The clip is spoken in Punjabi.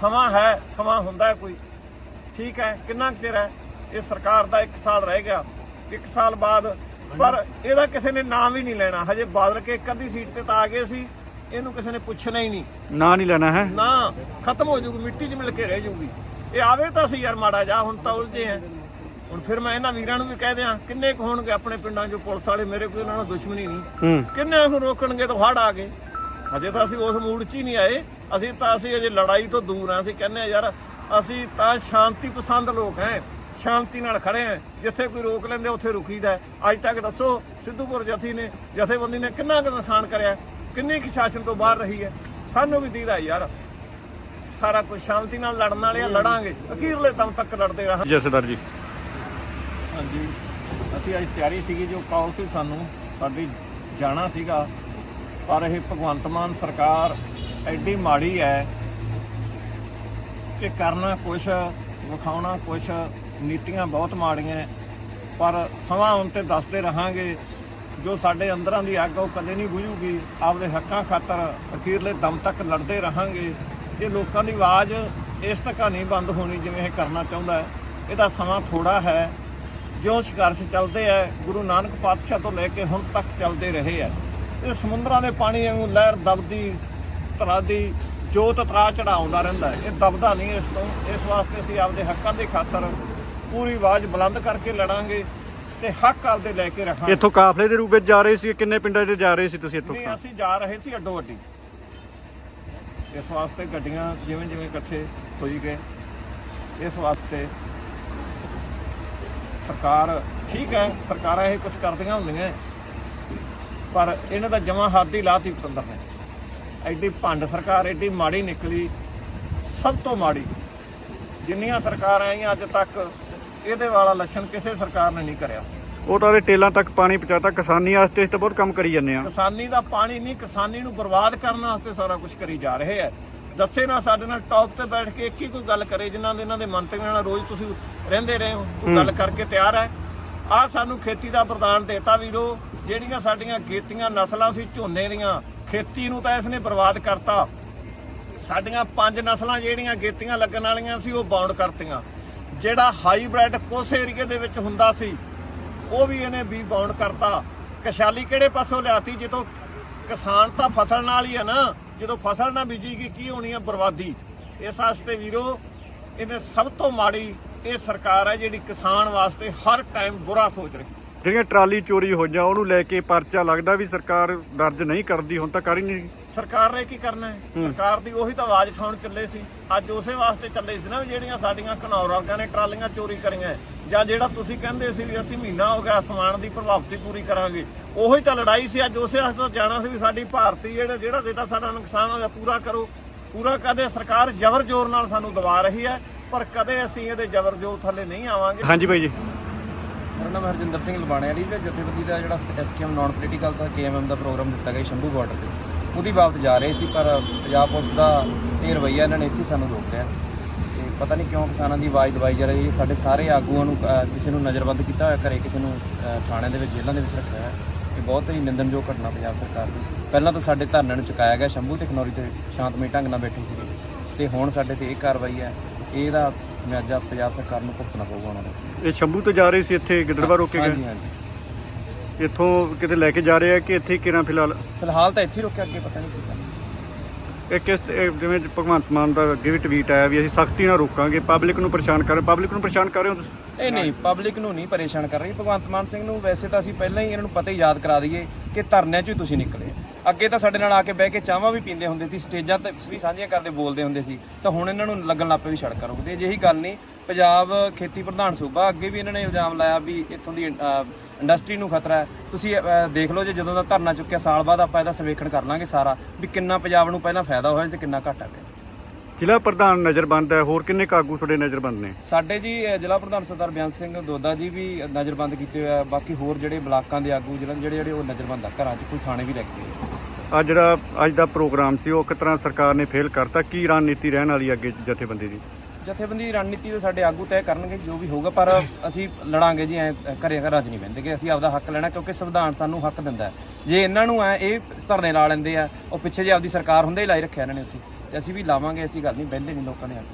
ਸਮਾਂ ਹੈ ਸਮਾਂ ਹੁੰਦਾ ਹੈ ਕੋਈ। ਠੀਕ ਹੈ ਕਿੰਨਾ ਕੁ ਚਿਰ ਹੈ? ਇਹ ਸਰਕਾਰ ਦਾ 1 ਸਾਲ ਰਹਿ ਗਿਆ। 1 ਸਾਲ ਬਾਅਦ ਪਰ ਇਹਦਾ ਕਿਸੇ ਨੇ ਨਾਮ ਹੀ ਨਹੀਂ ਲੈਣਾ। ਹਜੇ ਬਾਦਲ ਕੇ ਇੱਕ ਅੱਧੀ ਸੀਟ ਤੇ ਤਾਂ ਆ ਗਏ ਸੀ। ਇਹਨੂੰ ਕਿਸੇ ਨੇ ਪੁੱਛਣਾ ਹੀ ਨਹੀਂ। ਨਾਂ ਨਹੀਂ ਲੈਣਾ ਹੈ। ਨਾ ਖਤਮ ਹੋ ਜੂਗੀ ਮਿੱਟੀ 'ਚ ਮਿਲ ਕੇ ਰਹਿ ਜੂਗੀ ਇਹ ਆਵੇ ਤਾਂ ਸੀ ਯਾਰ ਮਾੜਾ ਜਾ ਹੁਣ ਤਾਂ ਉਲਝੇ ਆ। ਹੁਣ ਫਿਰ ਮੈਂ ਇਹਨਾਂ ਵੀਰਾਂ ਨੂੰ ਵੀ ਕਹਿ ਦਿਆਂ ਕਿੰਨੇ ਕੁ ਹੋਣਗੇ ਆਪਣੇ ਪਿੰਡਾਂ 'ਚੋਂ ਪੁਲਿਸ ਵਾਲੇ? ਮੇਰੇ ਕੋਈ ਉਹਨਾਂ ਨਾਲ ਦੁਸ਼ਮਣੀ ਨਹੀਂ। ਕਿੰਨੇ ਨੂੰ ਰੋਕਣਗੇ ਤਾਂ ਹੜ ਆ ਗਏ। ਅਜੇ ਤਾਂ ਅਸੀਂ ਉਸ ਮੂਡ 'ਚ ਹੀ ਨਹੀਂ ਆਏ। ਅਸੀਂ ਤਾਂ ਅਸੀਂ ਅਜੇ ਲੜਾਈ ਤੋਂ ਦੂਰ ਆ ਅਸੀਂ ਕਹਿੰਦੇ ਆ ਯਾਰ ਅਸੀਂ ਤਾਂ ਸ਼ਾਂਤੀ ਪਸੰਦ ਲੋਕ ਹੈ। ਸ਼ਾਂਤੀ ਨਾਲ ਖੜੇ ਆ ਜਿੱਥੇ ਕੋਈ ਰੋਕ ਲੈਂਦੇ ਉੱਥੇ ਰੁਕੀਦਾ। ਅੱਜ ਤੱਕ ਦੱਸੋ ਸਿੱਧੂਪੁਰ ਜਥੀ ਨੇ ਜਥੇਬੰਦੀ ਨੇ ਕਿੰਨਾ ਕੁ ਨੁਕਸਾਨ ਕਰਿਆ ਕਿੰਨੀ ਕੁ ਸ਼ਾਸਨ ਤੋਂ ਬਾਹਰ ਰਹੀ ਹੈ? ਸਾਨੂੰ ਵੀ ਦੀਦਾ ਯਾਰ ਸਾਰਾ ਕੁਝ ਸ਼ਾਂਤੀ ਨਾਲ ਲੜਨ ਵਾਲੇ ਆ ਲੜਾਂਗੇ। ਅਖੀਰਲੇ ਦਮ ਤੱਕ ਲੜਦੇ ਰਹਾਂਗੇ। ਜਥੇਦਾਰ ਜੀ। ਹਾਂਜੀ। ਅਸੀਂ ਅੱਜ ਤਿਆਰੀ ਸੀਗੀ ਜੋ ਕਾਲ ਸੀ ਸਾਨੂੰ ਸਾਡੀ ਜਾਣਾ ਸੀਗਾ ਪਰ ਇਹ ਭਗਵੰਤ ਮਾਨ ਸਰਕਾਰ ਐਡੀ ਮਾੜੀ ਹੈ ਕਿ ਕਰਨਾ ਕੁਛ, ਵਿਖਾਉਣਾ ਕੁਛ, ਨੀਤੀਆਂ ਬਹੁਤ ਮਾੜੀਆਂ ਪਰ ਸਮਾਂ ਹੁਣ ਤੇ ਦੱਸਦੇ ਰਹਾਂਗੇ, ਜੋ ਸਾਡੇ ਅੰਦਰਾਂ ਦੀ ਅੱਗ ਉਹ ਕਦੇ ਨਹੀਂ ਬੁਝੂਗੀ। ਆਪਦੇ ਹੱਕਾਂ ਖਾਤਰ ਅਖੀਰਲੇ ਦਮ ਤੱਕ ਲੜਦੇ ਰਹਾਂਗੇ। ਇਹ ਲੋਕਾਂ ਦੀ ਆਵਾਜ਼ ਇਸ ਤੱਕ ਨਹੀਂ ਬੰਦ ਹੋਣੀ ਜਿਵੇਂ ਇਹ ਕਰਨਾ ਚਾਹੁੰਦਾ ਹੈ। ਇਹਦਾ ਸਮਾਂ ਥੋੜਾ ਹੈ। ਜੋ ਸੰਘਰਸ਼ ਚੱਲਦੇ ਆ ਗੁਰੂ ਨਾਨਕ ਪਾਤਸ਼ਾਹ ਤੋਂ ਲੈ ਕੇ ਹੁਣ ਤੱਕ ਚੱਲਦੇ ਰਹੇ ਆ ਇਹ ਸਮੁੰਦਰਾਂ ਦੇ ਪਾਣੀ ਵਾਂਗੂ ਲਹਿਰ ਦਬਦੀ ਤਰਾਦੀ ਜੋਤ ਤਰਾ ਚੜਾਉਂਦਾ ਰਹਿੰਦਾ। ਇਹ ਦਬਦਾ ਨਹੀਂ ਇਸ ਤੋਂ ਇਸ ਵਾਸਤੇ ਅਸੀਂ ਆਪਦੇ ਹੱਕਾਂ ਦੇ ਖਾਤਰ ਪੂਰੀ ਆਵਾਜ਼ ਬੁਲੰਦ ਕਰਕੇ ਲੜਾਂਗੇ ਤੇ ਹੱਕ ਆਪਦੇ ਲੈ ਕੇ ਰੱਖਾਂਗੇ। ਇੱਥੋਂ ਕਾਫਲੇ ਦੇ ਰੂਪ ਵਿੱਚ ਜਾ ਰਹੇ ਸੀ ਕਿੰਨੇ ਪਿੰਡਾਂ 'ਚ ਜਾ ਰਹੇ ਸੀ ਤੁਸੀਂ ਇੱਥੋਂ ਨਹੀਂ ਅਸੀਂ ਜਾ ਰਹੇ ਸੀ ਅੱਡੋ ਅੱਡੀ। ਇਸ ਵਾਸਤੇ ਗੱਡੀਆਂ ਜਿਵੇਂ ਜਿਵੇਂ ਇਕੱਠੇ ਹੋਈ ਗਏ ਇਸ ਵਾਸਤੇ ਸਰਕਾਰ ਠੀਕ ਹੈ ਸਰਕਾਰਾਂ ਇਹ ਕੁਝ ਕਰਦੀਆਂ ਹੁੰਦੀਆਂ ਪਰ ਇਹਨਾਂ ਦਾ ਜਮਾ ਹੱਦ ਹੀ ਲਾਤੀ ਪਤੰਦਰ ਨੇ ਐਡੀ ਭੰਡ ਸਰਕਾਰ ਐਡੀ ਮਾੜੀ ਨਿਕਲੀ ਸਭ ਤੋਂ ਮਾੜੀ। ਜਿੰਨੀਆਂ ਸਰਕਾਰਾਂ ਆਈਆਂ ਅੱਜ ਤੱਕ ਇਹਦੇ ਵਾਲਾ ਲੱਛਣ ਕਿਸੇ ਸਰਕਾਰ ਨੇ ਨਹੀਂ ਕਰਿਆ। ਉਹ ਤਾਂ ਉਹਦੇ ਟੇਲਾਂ ਤੱਕ ਪਾਣੀ ਪਹੁੰਚਾਤਾ ਕਿਸਾਨੀ ਵਾਸਤੇ ਤੇ ਬਹੁਤ ਕੰਮ ਕਰੀ ਜਾਂਦੇ ਆ। ਕਿਸਾਨੀ ਦਾ ਪਾਣੀ ਨਹੀਂ ਕਿਸਾਨੀ ਨੂੰ ਬਰਬਾਦ ਕਰਨ ਵਾਸਤੇ ਸਾਰਾ ਕੁਝ ਕਰੀ ਜਾ ਰਹੇ ਹੈ ਦੱਸੇ ਨਾ ਸਾਡੇ ਨਾਲ ਟੌਪ ਤੇ ਬੈਠ ਕੇ ਇੱਕ ਹੀ ਕੋਈ ਗੱਲ ਕਰੇ ਜਿਨ੍ਹਾਂ ਦੇ ਇਹਨਾਂ ਦੇ ਮੰਤਰੀਆਂ ਨਾਲ ਰੋਜ਼ ਤੁਸੀਂ ਰਹਿੰਦੇ ਰਹੇ ਹੋ। ਗੱਲ ਕਰਕੇ ਤਿਆਰ ਹੈ। ਆ ਸਾਨੂੰ ਖੇਤੀ ਦਾ ਵਰਦਾਨ ਦੇਤਾ ਵੀਰੋ, ਜਿਹੜੀਆਂ ਸਾਡੀਆਂ ਖੇਤੀਆਂ ਨਸਲਾਂ ਸੀ ਝੋਨੇ ਦੀਆਂ, ਖੇਤੀ ਨੂੰ ਤਾਂ ਇਸ ਨੇ ਬਰਬਾਦ ਕਰਤਾ। ਸਾਡੀਆਂ ਪੰਜ ਨਸਲਾਂ ਜਿਹੜੀਆਂ ਗੇਤੀਆਂ ਲੱਗਣ ਵਾਲੀਆਂ ਸੀ, ਉਹ ਬਾਉਂਡ ਕਰਤੀਆਂ। ਜਿਹੜਾ ਹਾਈਬ੍ਰਿਡ ਕੁਸ ਏਰੀਏ ਦੇ ਵਿੱਚ ਹੁੰਦਾ ਸੀ, ਉਹ ਵੀ ਇਹਨੇ ਵੀ ਬਾਉਂਡ ਕਰਤਾ। ਕਸ਼ਾਲੀ ਕਿਹੜੇ ਪਾਸੋਂ ਲਿਆਤੀ? ਜਦੋਂ ਕਿਸਾਨ ਤਾਂ ਫਸਲ ਨਾਲ ਹੀ ਹੈ ਨਾ, ਜਦੋਂ ਫਸਲ ਨਾ ਬੀਜੀਗੀ, ਕੀ ਹੋਣੀ ਹੈ ਬਰਬਾਦੀ? ਇਸ ਵਾਸਤੇ ਵੀਰੋ, ਇਹਨੇ ਸਭ ਤੋਂ ਮਾੜੀ ਇਹ ਸਰਕਾਰ ਹੈ ਜਿਹੜੀ ਕਿਸਾਨ ਵਾਸਤੇ ਹਰ ਟਾਈਮ ਬੁਰਾ ਸੋਚ ਰਹੀ। ਜਿਹੜੀਆਂ ਟਰਾਲੀ ਚੋਰੀ ਹੋਈਆਂ ਉਹਨੂੰ ਲੈ ਕੇ ਪਰਚਾ ਲੱਗਦਾ ਵੀ ਸਰਕਾਰ ਦਰਜ ਨਹੀਂ ਕਰਦੀ ਹੁਣ ਤਾਂ ਕਰ ਹੀ ਨਹੀਂ ਸਰਕਾਰ ਨੇ ਕੀ ਕਰਨਾ ਹੈ? ਸਰਕਾਰ ਦੀ ਉਹੀ ਤਾਂ ਆਵਾਜ਼ ਉਠਾਉਣ ਚੱਲੇ ਸੀ। ਅੱਜ ਉਸੇ ਵਾਸਤੇ ਚੱਲੇ ਸੀ ਨਾ ਜਿਹੜੀਆਂ ਸਾਡੀਆਂ ਘਨੌਰ ਨੇ ਟਰਾਲੀਆਂ ਚੋਰੀ ਕਰੀਆਂ ਹੈ। ਜਾਂ ਜਿਹੜਾ ਤੁਸੀਂ ਕਹਿੰਦੇ ਸੀ ਵੀ ਅਸੀਂ ਮਹੀਨਾ ਹੋ ਗਿਆ ਸਮਾਨ ਦੀ ਪ੍ਰਭਾਵਤੀ ਪੂਰੀ ਕਰਾਂਗੇ ਉਹੀ ਤਾਂ ਲੜਾਈ ਸੀ। ਅੱਜ ਉਸੇ ਵਾਸਤੇ ਜਾਣਾ ਸੀ ਵੀ ਸਾਡੀ ਭਾਰਤੀ ਜਿਹੜਾ ਜਿਹੜਾ ਜਿਹੜਾ ਸਾਡਾ ਨੁਕਸਾਨ ਹੋਇਆ ਪੂਰਾ ਕਰੋ। ਪੂਰਾ ਕਦੇ ਸਰਕਾਰ ਜ਼ਬਰ ਜ਼ੋਰ ਨਾਲ ਸਾਨੂੰ ਦਬਾ ਰਹੀ ਹੈ। ਪਰ ਕਦੇ ਅਸੀਂ ਇਹਦੇ ਜ਼ਬਰ ਜ਼ੋਰ ਥੱਲੇ ਨਹੀਂ ਆਵਾਂਗੇ। ਹਾਂਜੀ ਬਾਈ ਜੀ। ਮੇਰਾ ਨਾਮ ਹਰਜਿੰਦਰ ਸਿੰਘ ਲਵਾਣਿਆੜੀ ਤੇ ਜਥੇਬੰਦੀ ਦਾ ਜਿਹੜਾ ਐਸਕੇਐਮ ਨਾਨ ਪੋਲੀਟੀਕਲ ਦਾ ਕੇਐਮਐਮ ਦਾ ਪ੍ਰੋਗਰਾਮ ਦਿੱਤਾ ਗਿਆ ਸੀ ਸ਼ੰਭੂ ਬਾਰਡਰ ਤੇ। ਉਹਦੀ ਬਾਬਤ ਜਾ ਰਹੇ ਸੀ ਪਰ ਪੰਜਾਬ ਪੁਲਿਸ ਦਾ ਇਹ ਰਵੱਈਆ ਇਹਨਾਂ ਨੇ ਇੱਥੇ ਸਾਨੂੰ ਰੋਕ ਲਿਆ ਤੇ ਪਤਾ ਨਹੀਂ ਕਿਉਂ ਕਿਸਾਨਾਂ ਦੀ ਆਵਾਜ਼ ਦਬਾਈ ਜਾ ਰਹੀ ਹੈ। ਸਾਡੇ ਸਾਰੇ ਆਗੂਆਂ ਨੂੰ ਕਿਸੇ ਨੂੰ ਨਜ਼ਰਬੰਦ ਕੀਤਾ ਹੋਇਆ ਘਰੇ ਕਿਸੇ ਨੂੰ ਅਹ, ਥਾਣੇ ਦੇ ਵਿੱਚ ਜੇਲ੍ਹਾਂ ਦੇ ਵਿੱਚ ਰੱਖਿਆ ਹੋਇਆ। ਇਹ ਬਹੁਤ ਹੀ ਨਿੰਦਣਯੋਗ ਘਟਨਾ ਪੰਜਾਬ ਸਰਕਾਰ ਦੀ। ਪਹਿਲਾਂ ਤਾਂ ਸਾਡੇ ਧਰਨੇ ਨੂੰ ਚੁਕਾਇਆ ਗਿਆ। ਸ਼ੰਭੂ ਤੇ ਖਨੌਰੀ ਤੇ ਸ਼ਾਂਤਮਈ ਢੰਗ ਨਾਲ ਬੈਠੇ ਸੀਗੇ। ਤੇ ਹੁਣ ਸਾਡੇ ਤੇ ਇਹ ਕਾਰਵਾਈ ਹੈ। ਇਹਦਾ ਮਿਆਜਾ ਪੰਜਾਬ ਸਰਕਾਰ ਨੂੰ ਭੁਗਤਣਾ ਪਊਗਾ ਉਹਨਾਂ ਨੂੰ ਇਹ ਸ਼ੰਭੂ ਤੋਂ ਜਾ ਰਹੇ ਸੀ ਇੱਥੇ ਗਿੱਦੜਵਾ ਰੋਕੇ ਹਾਂਜੀ ਗਏ? ਹਾਂਜੀ ਇੱਥੋਂ ਕਿਤੇ ਲੈ ਕੇ ਜਾ ਰਹੇ ਆ ਕਿ ਇੱਥੇ ਕਿਰਾਂ ਫਿਲਹਾਲ? ਫਿਲਹਾਲ ਤਾਂ ਇੱਥੇ ਹੀ ਰੁਕਿਆ ਅੱਗੇ ਪਤਾ ਨਹੀਂ ਕੀ ਕਰਨਾ। ਇਹ ਕਿਸ ਇਹ ਜਿਵੇਂ ਭਗਵੰਤ ਮਾਨ ਦਾ ਅੱਗੇ ਵੀ ਟਵੀਟ ਆਇਆ ਵੀ ਅਸੀਂ ਸਖਤੀ ਨਾਲ ਰੋਕਾਂਗੇ ਪਬਲਿਕ ਨੂੰ ਪਰੇਸ਼ਾਨ ਕਰ ਪਬਲਿਕ ਨੂੰ ਪਰੇਸ਼ਾਨ ਕਰ ਰਹੇ ਹੋ ਤੁਸੀਂ? ਇਹ ਨਹੀਂ ਪਬਲਿਕ ਨੂੰ ਨਹੀਂ ਪਰੇਸ਼ਾਨ ਕਰ ਰਹੀ। ਭਗਵੰਤ ਮਾਨ ਸਿੰਘ ਨੂੰ ਵੈਸੇ ਤਾਂ ਅਸੀਂ ਪਹਿਲਾਂ ਹੀ ਇਹਨਾਂ ਨੂੰ ਪਤਾ ਹੀ ਯਾਦ ਕਰਾ ਦਈਏ ਕਿ ਧਰਨਿਆਂ 'ਚ ਹੀ ਤੁਸੀਂ ਨਿਕਲੇ। ਅੱਗੇ ਤਾਂ ਸਾਡੇ ਨਾਲ ਆ ਕੇ ਬਹਿ ਕੇ ਚਾਹਾਂ ਵੀ ਪੀਂਦੇ ਹੁੰਦੇ ਸੀ ਸਟੇਜਾਂ ਤੇ ਵੀ ਸਾਂਝੀਆਂ ਕਰਦੇ ਬੋਲਦੇ ਹੁੰਦੇ ਸੀ ਤਾਂ ਹੁਣ ਇਹਨਾਂ ਨੂੰ ਲੱਗਣ ਲੱਗ ਪਏ ਵੀ ਸੜਕਾਂ ਰੁਕਦੇ ਅਜਿਹੀ ਗੱਲ ਨਹੀਂ ਪੰਜਾਬ ਖੇਤੀ ਪ੍ਰਧਾਨ ਸੂਬਾ ਅੱਗੇ ਵੀ ਇਹਨਾਂ ਨੇ ਇਲਜ਼ਾਮ ਲਾਇਆ ਵੀ ਇੱਥੋਂ ਦੀ ਇੰਡਸਟਰੀ ਨੂੰ ਖਤਰਾ ਹੈ। ਤੁਸੀਂ ਦੇਖ ਲਓ ਜੇ ਜਦੋਂ ਦਾ ਧਰਨਾ ਚੁੱਕਿਆ ਸਾਲ ਬਾਅਦ ਆਪਾਂ ਇਹਦਾ ਸਰਵੇਖਣ ਕਰ ਲਾਂਗੇ ਸਾਰਾ ਵੀ ਕਿੰਨਾ ਪੰਜਾਬ ਨੂੰ ਪਹਿਲਾਂ ਫਾਇਦਾ ਹੋਇਆ ਤੇ ਕਿੰਨਾ ਘਾਟਾ ਪਿਆ। ਜ਼ਿਲ੍ਹਾ ਪ੍ਰਧਾਨ ਨਜ਼ਰਬੰਦ ਹੈ ਹੋਰ ਕਿੰਨੇ ਕਾਗੂ ਤੁਹਾਡੇ ਨਜ਼ਰਬੰਦ ਨੇ? ਸਾਡੇ ਜੀ ਜ਼ਿਲ੍ਹਾ ਪ੍ਰਧਾਨ ਸਰਦਾਰ ਬਿਆਨ ਸਿੰਘ ਦੋਦਾ ਜੀ ਵੀ ਨਜ਼ਰਬੰਦ ਕੀਤੇ ਹੋਏ ਆ ਬਾਕੀ ਹੋਰ ਜਿਹੜੇ ਬਲਾਕਾਂ ਦੇ ਆਗੂ ਜਿਹੜੇ ਜਿਹੜੇ ਉਹ ਨਜ਼ਰਬੰਦ ਆ ਘਰਾਂ 'ਚ ਕੋਈ ਥਾਣੇ ਵੀ ਲੈ ਕੇ ਗਏ। ਆ ਜਿਹੜਾ ਅੱਜ ਦਾ ਪ੍ਰੋਗਰਾਮ ਸੀ, ਉਹ ਇੱਕ ਤਰ੍ਹਾਂ ਸਰਕਾਰ ਨੇ ਫੇਲ ਕਰਤਾ? ਕੀ ਰਣਨੀਤੀ ਰਹਿਣ ਵਾਲੀ ਅੱਗੇ ਜਥੇਬੰਦੀ ਦੀ? ਜਥੇਬੰਦੀ ਰਣਨੀਤੀ ਤਾਂ ਸਾਡੇ ਆਗੂ ਤੈਅ ਕਰਨਗੇ, ਜੋ ਵੀ ਹੋਊਗਾ, ਪਰ ਅਸੀਂ ਲੜਾਂਗੇ ਜੀ, ਐ ਘਰੇ ਘਰਾਂ 'ਚ ਨਹੀਂ ਬਹਿੰਦੇ ਬਹਿੰਦੇਗੇ ਅਸੀਂ ਆਪਦਾ ਹੱਕ ਲੈਣਾ, ਕਿਉਂਕਿ ਸੰਵਿਧਾਨ ਸਾਨੂੰ ਹੱਕ ਦਿੰਦਾ ਜੇ ਇਹਨਾਂ ਨੂੰ ਐ ਇਹ ਧਰਨੇ ਲਾ ਲੈਂਦੇ ਆ, ਉਹ ਪਿੱਛੇ ਜੇ ਆਪਦੀ ਸਰਕਾਰ ਹੁੰਦੇ ਹੀ ਲਾਈ ਰੱਖਿਆ ਇਹਨਾਂ ਨੇ ਉੱਥੇ, ਤੇ ਅਸੀਂ ਵੀ ਲਾਵਾਂਗੇ ਅਸੀਂ ਗੱਲ ਨਹੀਂ, ਬਹਿੰਦੇ ਨਹੀਂ ਲੋਕਾਂ ਦੇ ਹੱਕ।